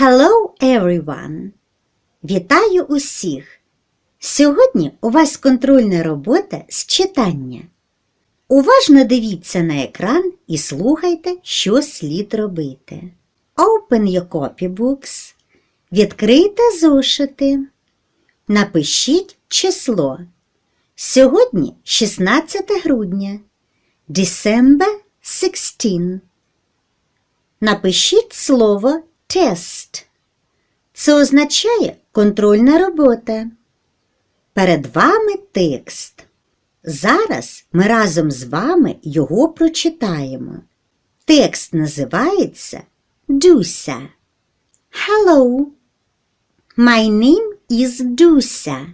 Hello, everyone! Вітаю усіх! Сьогодні у вас контрольна робота з читання. Уважно дивіться на екран і слухайте, що слід робити. Open your copybooks. Відкрийте зошити. Напишіть число. Сьогодні 16 грудня. December 16. Напишіть слово тест. Це означає контрольна робота. Перед вами текст. Зараз ми разом з вами його прочитаємо. Текст називається Дуся. Hello. My name is Дуся.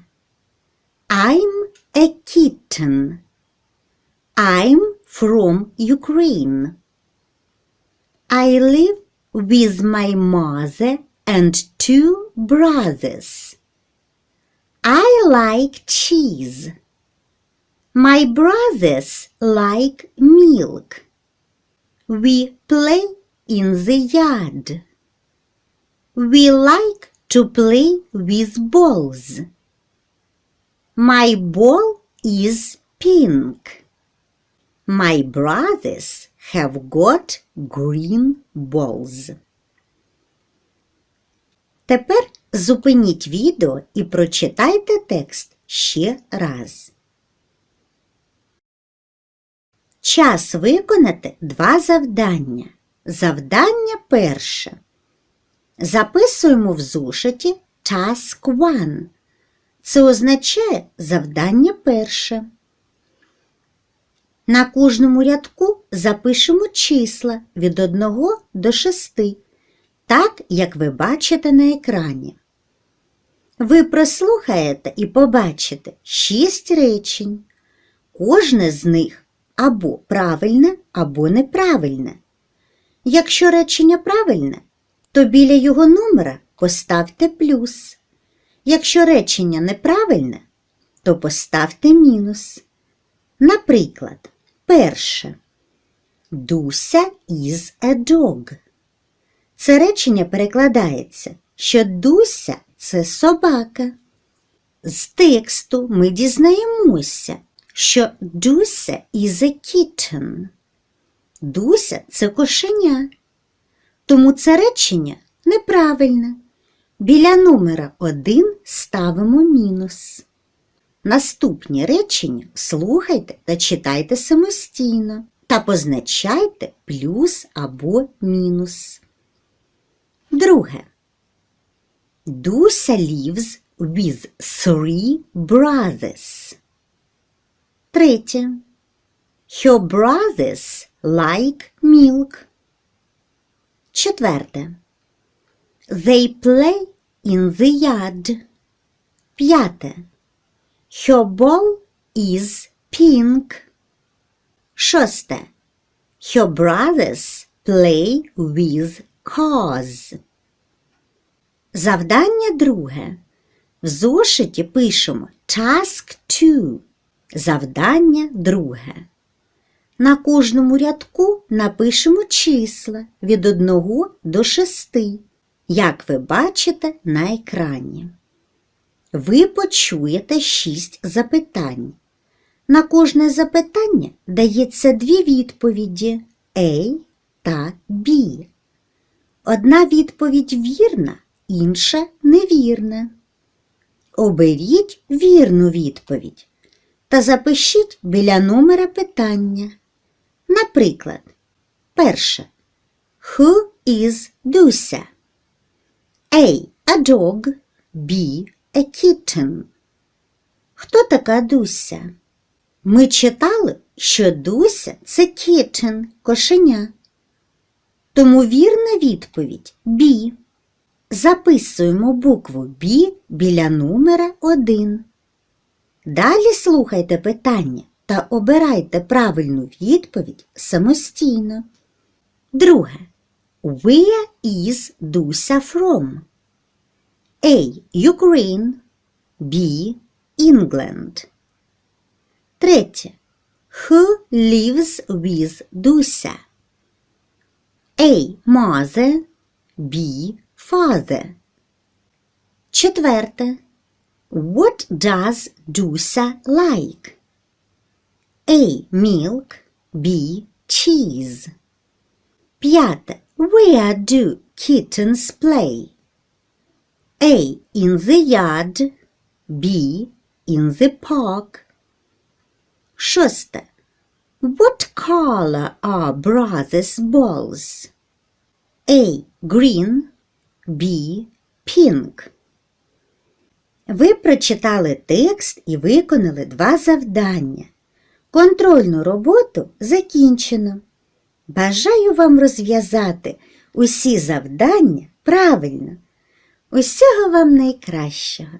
I'm a kitten. I'm from Ukraine. I live with my mother and two brothers. I like cheese. My brothers like milk. We play in the yard. We like to play with balls. My ball is pink. My brothers have got green balls. Тепер зупиніть відео і прочитайте текст ще раз. Час виконати два завдання. Завдання перше. Записуємо в зошиті Task 1. Це означає завдання перше. На кожному рядку запишемо числа від 1 до 6, так, як ви бачите на екрані. Ви прослухаєте і побачите 6 речень. Кожне з них або правильне, або неправильне. Якщо речення правильне, то біля його номера поставте плюс. Якщо речення неправильне, то поставте мінус. Наприклад, перше. Дуся is a dog. Це речення перекладається, що Дуся це собака. З тексту ми дізнаємося, що Дуся is a kitten. Дуся це кошеня. Тому це речення неправильне. Біля номера 1 ставимо мінус. Наступні речення слухайте та читайте самостійно та позначайте плюс або мінус. Друге. Дуся lives with three brothers. Третє. Her brothers like milk. Четверте. They play in the yard. П'яте. Her ball is pink. Шосте. Her brothers play with cars. Завдання друге. В зошиті пишемо Task 2. Завдання друге. На кожному рядку напишемо числа від 1 до 6, як ви бачите на екрані. Ви почуєте 6 запитань. На кожне запитання дається дві відповіді A та B. Одна відповідь вірна, інша невірна. Оберіть вірну відповідь та запишіть біля номера питання. Наприклад, перше. Who is Дуся? A. A dog. B. A kitten. Хто така Дуся? Ми читали, що Дуся це kitten, кошеня. Тому вірна відповідь B. Записуємо букву B біля номера 1. Далі слухайте питання та обирайте правильну відповідь самостійно. Друге. Where is Дуся from? A. Ukraine. B. England. Третє. Who lives with Дуся? A. Mother. B. father? Четверте. What does Дуся like? A. Milk. B. Cheese. П'яте. Where do kittens play? A. In the yard. B. In the park. Шосте. What color are brothers' balls? A. Green. B. Pink. Ви прочитали текст і виконали два завдання. Контрольну роботу закінчено. Бажаю вам розв'язати усі завдання правильно. Усього вам найкращого!